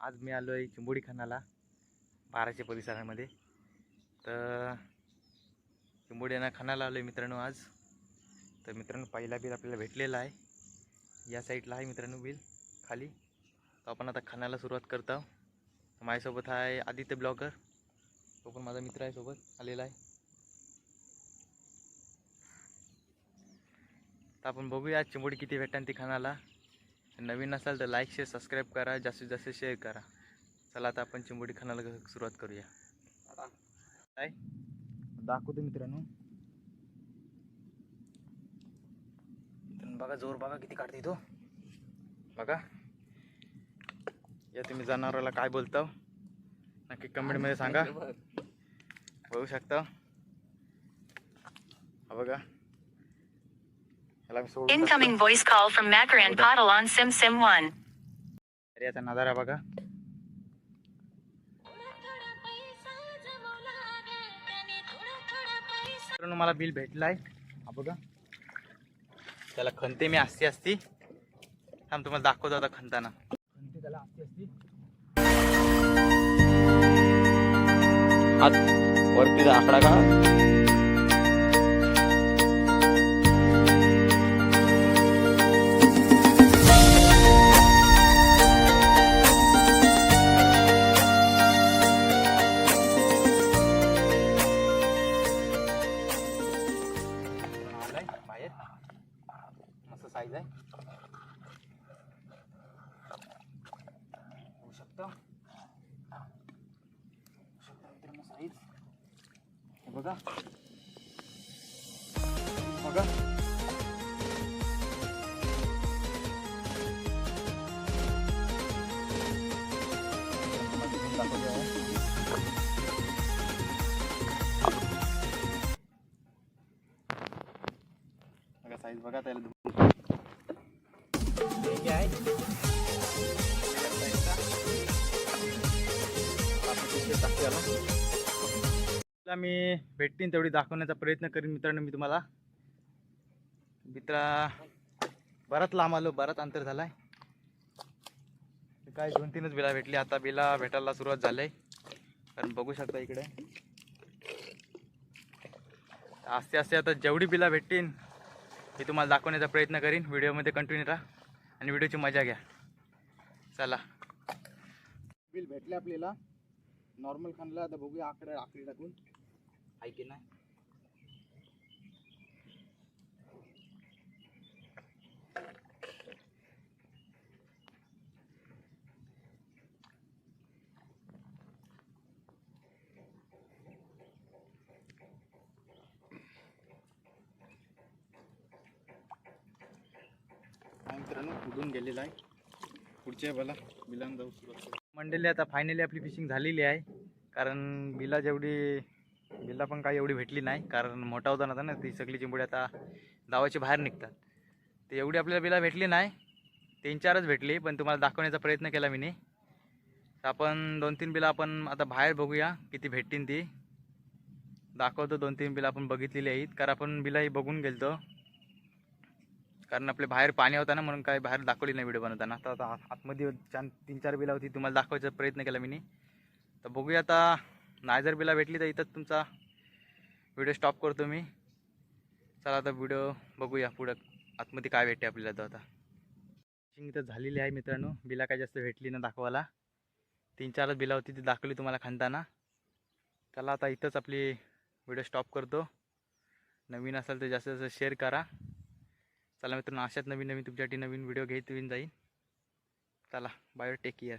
आज मी आलो आहे चिंबोडी खानाला बाराच्या परिसरामध्ये. तर चिंबोडीना खानाला आलो आहे मित्रांनो आज. तर मित्रांनो पहिला बिल आपल्याला भेटलेला आहे. या साईडला आहे मित्रांनो बिल खाली. तर आपण आता खानाला सुरुवात करत. आहोत माझ्यासोबत आहे आदित्य ब्लॉगर. तो पण माझा मित्र आहे सोबत आलेला आहे. तर आपण बघूया चिंबोडी किती भेटतात ती खानाला. नवीन असाल तर लाईक शेअर सबस्क्राईब करा. जास्तीत जास्त शेअर करा. चला आता आपण चिंबोडी क- सुरुवात करूया. काय? दाखवतो मित्रांनो. मित्रांनो बघा जोर बघा किती काढते तो. बघा. या तुम्ही जनावराला काय बोलता नक्की कमेंटमध्ये सांगा. बघू. शकता हा बघा. याला मी सोडून Incoming voice call from Makaran Patil on Sim Sim 1. अरे याचा नजारा बघा. मित्रांनो मला बिल भेटलाय. हा बघा. त्याला खंते मी असती असती थांब तुम्हाला दाखवतो आता खंताना. खंते त्याला असती असती हात वरती आकडा का साईज आहे होऊ शकतं होऊ शकतं मित्रांनो साईज हे बघा बघा तुम्हाला तिथून दाखवतो आहे. बघा साईज बघा त्याला आहे मी भेटतीन तेवढी दाखवण्याचा प्रयत्न करीन मित्रांनो मी तुम्हाला. मित्रा बराच लांब आलो बराच अंतर झालाय. काय दोन तीनच बिला भेटली आता बिला भेटायला सुरुवात झालंय. कारण बघू शकता इकडे. आस्ते आस्ते आता जेवढी बिला भेटतील मी तुम्हाला दाखवण्याचा प्रयत्न करीन. व्हिडिओमध्ये कंटिन्यू राहा. आणि व्हिडिओची मजा घ्या. चला. बिल भेटले आपल्याला. नॉर्मल खानला आता बघूया आकडे आकडे टाकून. आहे की नाही? मित्रांनो उडून गेलेला आहे. पुढच्या मला बिलान जाऊ सुरुवात मंडळी आता फायनली आपली फिशिंग झालेली आहे. कारण बिला जेवढी बिला पण काही एवढी भेटली नाही. कारण मोठा होता नव्हता ना ती सगळी चिंबडी आता गावाची बाहेर निघतात. तर एवढी आपल्याला बिला भेटली नाही. तीन चारच भेटली पण तुम्हाला दाखवण्याचा प्रयत्न केला मी आपण दोन तीन बिला आपण आता बाहेर बघूया किती भेटतील ती. दाखवतो दोन तीन बिला आपण बघितलेली आहेत. कारण आपण बिलाही बघून गेलतो. कारण आपले बाहेर पाणी होता ना म्हणून काय बाहेर दाखवली नाही व्हिडिओ बनवताना. आता आता आतमध्ये छान तीन चार बिला होती तुम्हाला दाखवायचा प्रयत्न केला मी तर बघूया आता नाही जर बिला भेटली तर इथंच तुमचा व्हिडिओ स्टॉप करतो मी. चला आता व्हिडिओ बघूया पुढं आतमध्ये काय भेटते आपल्याला तर आता. फिशिंग तर झालेली आहे मित्रांनो. बिला काय जास्त भेटली ना दाखवायला. तीन चारच बिला होती ती दाखवली तुम्हाला खांताना चला आता इथंच आपली व्हिडिओ स्टॉप करतो. नवीन असेल तर जास्तीत जास्त शेअर करा. चला मित्रांनो अशाच नवीन नवीन तुमच्यासाठी नवीन व्हिडिओ घेत येऊन जाईल चला बाय टेक केअर